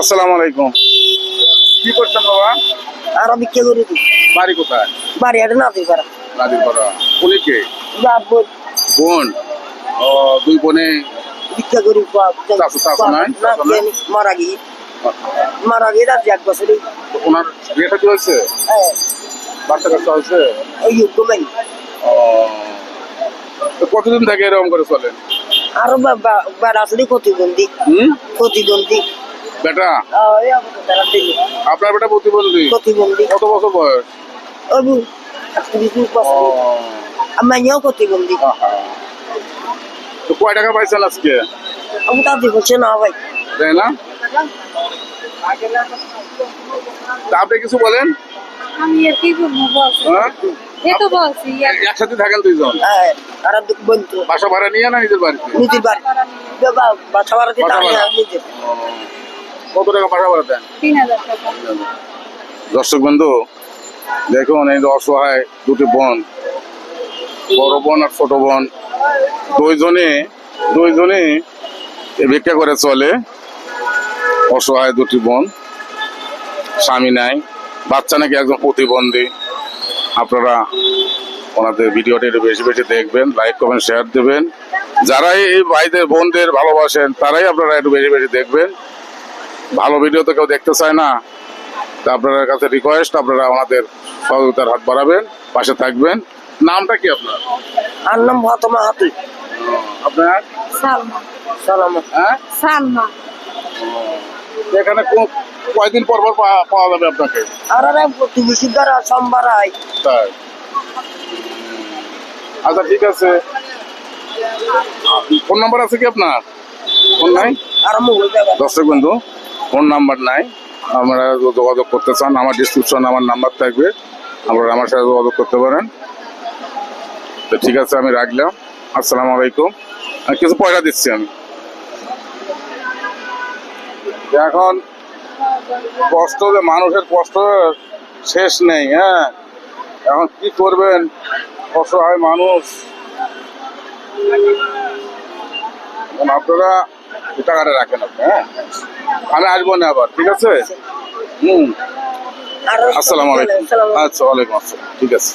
আসসালামু আলাইকুম। কি করছেন বাবা? আরও বিক্রি করে দিই বাড়ি কোথায়? বাড়ি হাটে না দিই পারা নাদির পাড়া উনি কে? বাবু বোন। ও দুই বোনে? বিক্রি করি চাচু, চাচু নাই? মারা গিয়ে। মারা গিয়ে রাত এক বছরই। ওনার বিয়ে শাদী হয়েছে? হ্যাঁ। বাচ্চা কাচ্চা হয়েছে? ওই ঘুমাই ও। কতদিন থেকে এরকম করে চলেন আরও বেড়া আসলে প্রতিবন্ধী হুম? প্রতিবন্ধী বেটা। আপনার বেটা প্রতিবন্ধী? প্রতিবন্ধী। কত বছর বয়স? অবু প্রতিবন্ধী। তো কয় টাকা পাইছেন আজকে? আমি তার দিবসে না ভাই তাই না? তা আপনি কিছু বলেন? আমি আর কি বলব বস। হ্যাঁ? একসাথে থাকেন দুইজন? হ্যাঁ আর বন্ধু। বাসা ভাড়া নিয়ে না নিজের বাড়িতে? নিজের বাড়ি। বাসা ভাড়া কত টাকা ভাড়া দেন? তিন হাজার টাকা। দর্শক বন্ধু দেখুন এই অসহায় দুটি বোন বড় বোন আর ছোট বোন দুইজনে দুইজনে ভিক্ষা করে চলে। অসহায় দুটি বোন স্বামী নাই বাচ্চা নাকি একজন প্রতিবন্ধী। আপনারা ওনাদের ভিডিওটি একটু বেশি বেশি দেখবেন লাইক কমেন্ট শেয়ার দেবেন। যারাই এই ভাইদের বোনদের ভালোবাসেন তারাই আপনারা একটু বেশি বেশি দেখবেন। ভালো ভিডিও তো কেউ দেখতে চায় না। তা আপনাদের কাছে রিকোয়েস্ট আপনারা আমাদের সহযোগিতার হাত বাড়াবেন পাশে থাকবেন। নামটা কি আপনার? আর নাম ফাতেমা হাতি। আপনার? সালমা। সালাম। হ্যাঁ? সালমা। এখানে কোন কয়দিন পর পর পাওয়া- যাবে আপনাকে? আর আর প্রতিবেশী দ্বারা সোমবার আয় তাই। আচ্ছা ঠিক আছে। ফোন নাম্বার আছে কি আপনার? ফোন নাই? আর দর্শক বন্ধু ফোন নাম্বার নাই। আপনারা যোগাযোগ করতে চান, আমার ডিসক্রিপশন আমার নাম্বার থাকবে। আপনারা আমার সাথে যোগাযোগ করতে পারেন। তো ঠিক আছে, আমি রাখলাম। আসসালামু আলাইকুম। আর কিছু পয়সা দিচ্ছি আমি। এখন কষ্ট যে মানুষের কষ্ট শেষ নেই হ্যাঁ। এখন কি করবেন? অসহায় মানুষ। আপনারা টাকাটা রাখেন আপনি হ্যাঁ। আমি আসব না আবার ঠিক আছে? হুম। আসসালামু আলাইকুম। আচ্ছা ওয়ালাইকুম আসসালাম। ঠিক আছে।